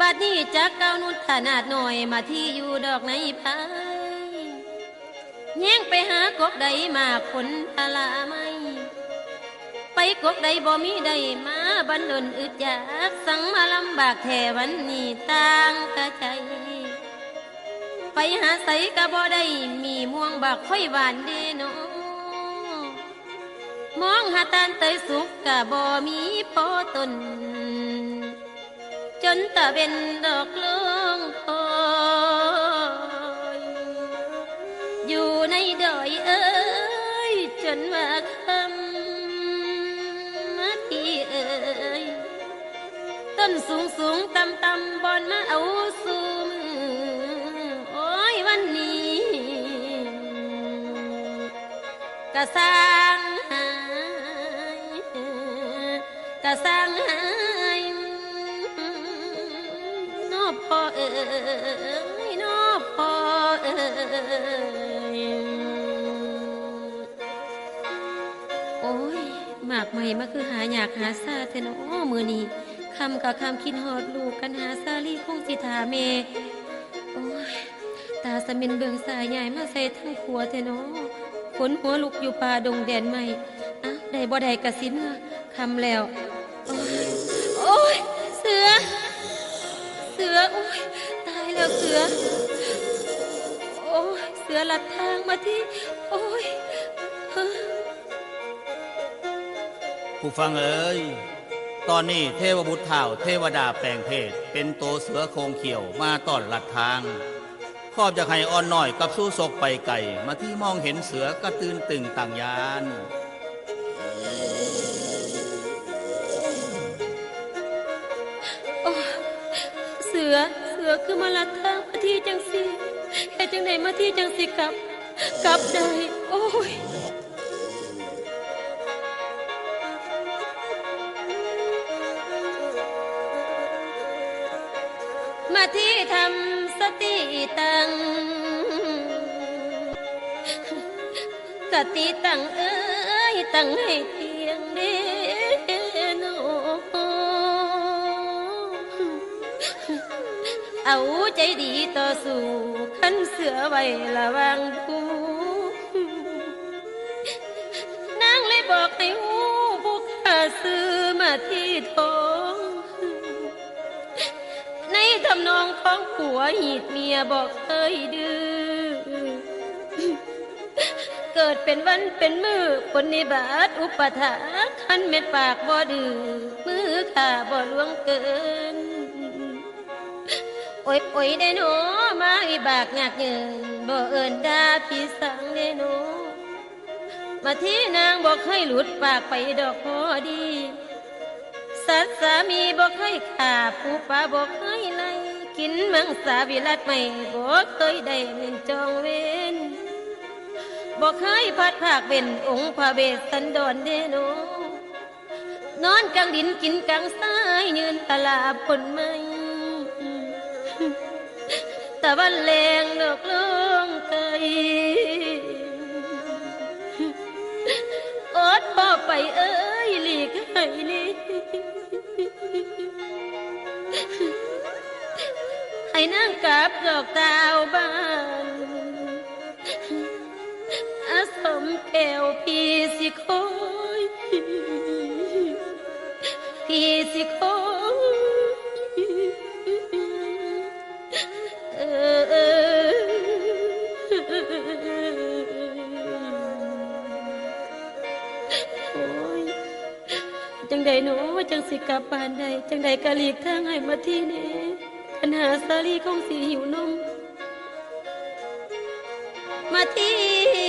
บัดนี้จากเก้านุดขนาดหน่อยมาที่อยู่ดอกในพายแย่งไปหากกใดมาขนพลาไม่ ไปกกใดบ่มีใดมาบันดลอึดอยากสังมาลำบากแทวันนี้ต่างกะใจ ไปหาใสกะบ่ได้มีม่วงบักค่อยหวานเดโนมองหาตานเตยสุกกะบ่มีพอตน นตะเป็นดอกเลืองคอยอยู่ในดอยเอ้ยจนว่าคำมาที่เอ้ยต้นสูงสูงต่ำต่ำบอนมาเอาสูมโอ้ยวันนี้กะสร้างหายกะสร้างหาย เอ้ยนอพ่อเอ้ยโอ้ยหมากใหม่มาคือหาอยากหาซาเทเนอมือนี้คำกับคำคิดฮอดลูกกันหาซาลี่คงสิถาเมโอ้ยตาสมินเบืองสายใหญ่มาใส่ทั้งขัวเทเนอขนหัวลุกอยู่ป่าดงแดนใหม่อะได้บ่ได้กระสินมคำแล้ว สือโอ้ยตายแล้วเสือ โอ้ยเสือหลัดทางมาที่ โอ้ยฮ้อผู้ฟังเอ้ยตอนนี้เทวบุตรเท่าเทวดาแปลงเพศ เป็นโตเสือโครงเขียวมาต้อนหลัดทางครอบจะให้อ่อนน้อยกับสู้ศกไปไก่ มาที่มองเห็นเสือกระตื่นตึงต่างยาน อ เสือคือมาลัดทางมาที่จังสีแค่จังไหนมาที่จังสีกลับ กลับได้ โอ้ยมาที่ทำสติตัง สติตังเอ้ยตังให้ เอาใจดีต่อสู้ขันเสือไว้ระวังผู้นางเลยบอกให้หูผู้ข้าซื้อมาที่ท้อง ในทำนองของผัวหีดเมียบอกเคยดื้อเกิดเป็นวันเป็นมือคนในบาทอุปถาคันเม็ดปากบ่ดื้อมือขาบ่ล่วงเกิน โอ้ยโอ้ยได้หนูมาอีบากอยากเงินบ่เอินดาพี่สังได้หนูมาที่นางบอกให้หลุดปากไปดอกพอดี สัตสามีบอกให้ขาผู้ป่าบอกให้ไล่กินมังสาวิรัตไม่บอกเคยได้เงินจองเว้นบอกเคยพัดภาคเป็นองค์พระเวสสันดรเดโนนอนกลางดินกินกลางทรายยืนตลาบผลไม้ ตะวันแรงดอกลงไกลอดพ่อไปเอ้ยหลีกให้นี่ให้นั่งกับดอกดาวบานอาสมแก้วพี่สิคอ จังใดหนูจังสิกลับบ้านใดจังใดกะหลีกทางให้มาที่นี้ปัญหาสาลีของสีหิวนมมาที่